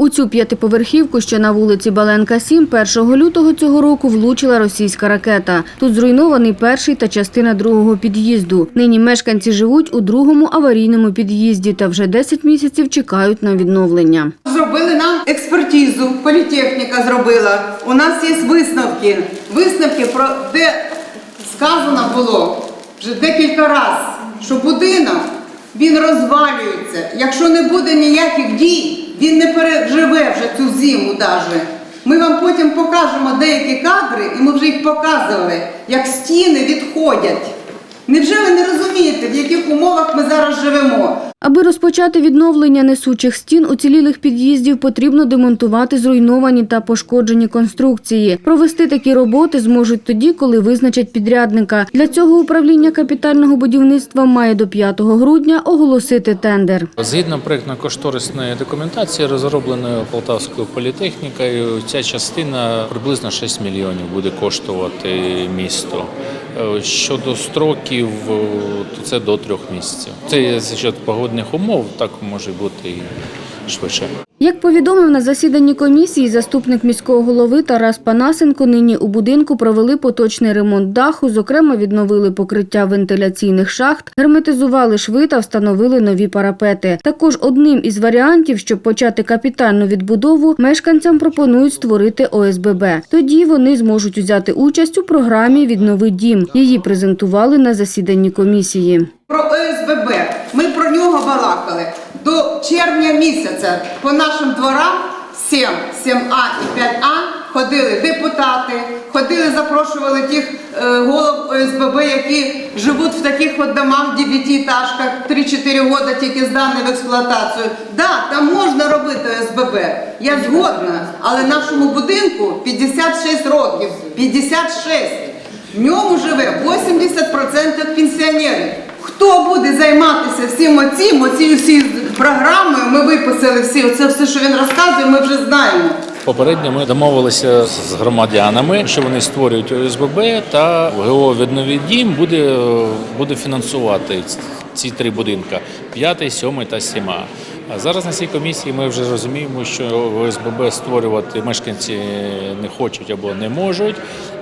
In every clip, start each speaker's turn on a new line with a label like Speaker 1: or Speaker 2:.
Speaker 1: У цю п'ятиповерхівку, що на вулиці Баленка 7, 1 лютого цього року влучила російська ракета. Тут зруйнований перший та частина другого під'їзду. Нині мешканці живуть у другому аварійному під'їзді та вже 10 місяців чекають на відновлення.
Speaker 2: Зробили нам експертизу, політехніка зробила. У нас є висновки. Висновки про де сказано було вже декілька разів, що будинок він розвалюється. Якщо не буде ніяких дій, він не переживе вже цю зиму навіть. Ми вам потім покажемо деякі кадри, і ми вже їх показували, як стіни відходять. Невже ви не розумієте, в яких умовах ми зараз живемо?
Speaker 1: Аби розпочати відновлення несучих стін уцілілих під'їздів, потрібно демонтувати зруйновані та пошкоджені конструкції. Провести такі роботи зможуть тоді, коли визначать підрядника. Для цього управління капітального будівництва має до 5 грудня оголосити тендер.
Speaker 3: Згідно проєктно-кошторисної документації, розробленої Полтавською політехнікою, ця частина приблизно 6 мільйонів буде коштувати місто. Е, Щодо строків, е, то це до трьох місяців. Це за счет погодних умов, так може бути і швидше.
Speaker 1: Як повідомив на засіданні комісії заступник міського голови Тарас Панасенко, нині у будинку провели поточний ремонт даху, зокрема відновили покриття вентиляційних шахт, герметизували шви та встановили нові парапети. Також одним із варіантів, щоб почати капітальну відбудову, мешканцям пропонують створити ОСББ. Тоді вони зможуть взяти участь у програмі Віднови дім. Її презентували на засіданні комісії.
Speaker 2: Про ОСББ. Ми про нього балакали. До червня місяця по нашим дворам 7, 7А і 5А ходили депутати, ходили, запрошували тих е, голов ОСББ, які живуть в таких от домах, дев'ятиэтажках, 3-4 роки тільки здані в експлуатацію. Да, там можна робити ОСББ, я згодна, але нашому будинку 56 років, 56. В ньому живе 80% пенсіонерів. Хто буде займатися всім оцім, оці всі програми, ми виписали всі, оце все, що він розказує, ми вже знаємо.
Speaker 3: Попередньо ми домовилися з громадянами, що вони створюють ОСББ, та ГО «Відновий дім буде, буде фінансувати ці три будинки: п'ятий, сьомий та сіма. А зараз на цій комісії ми вже розуміємо, що ОСББ створювати мешканці не хочуть або не можуть,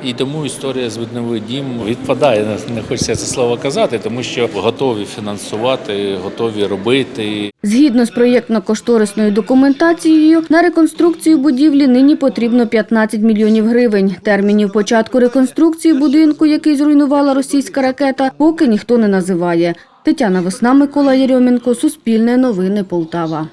Speaker 3: і тому історія з відновий дім відпадає. Не хочеться це слово казати, тому що готові фінансувати, готові робити.
Speaker 1: Згідно з проєктно-кошторисною документацією, на реконструкцію будівлі нині потрібно 15 мільйонів гривень. Термінів початку реконструкції будинку, який зруйнувала російська ракета, поки ніхто не називає. Тетяна Весна, Микола Єрьомінко, Суспільне новини Полтава.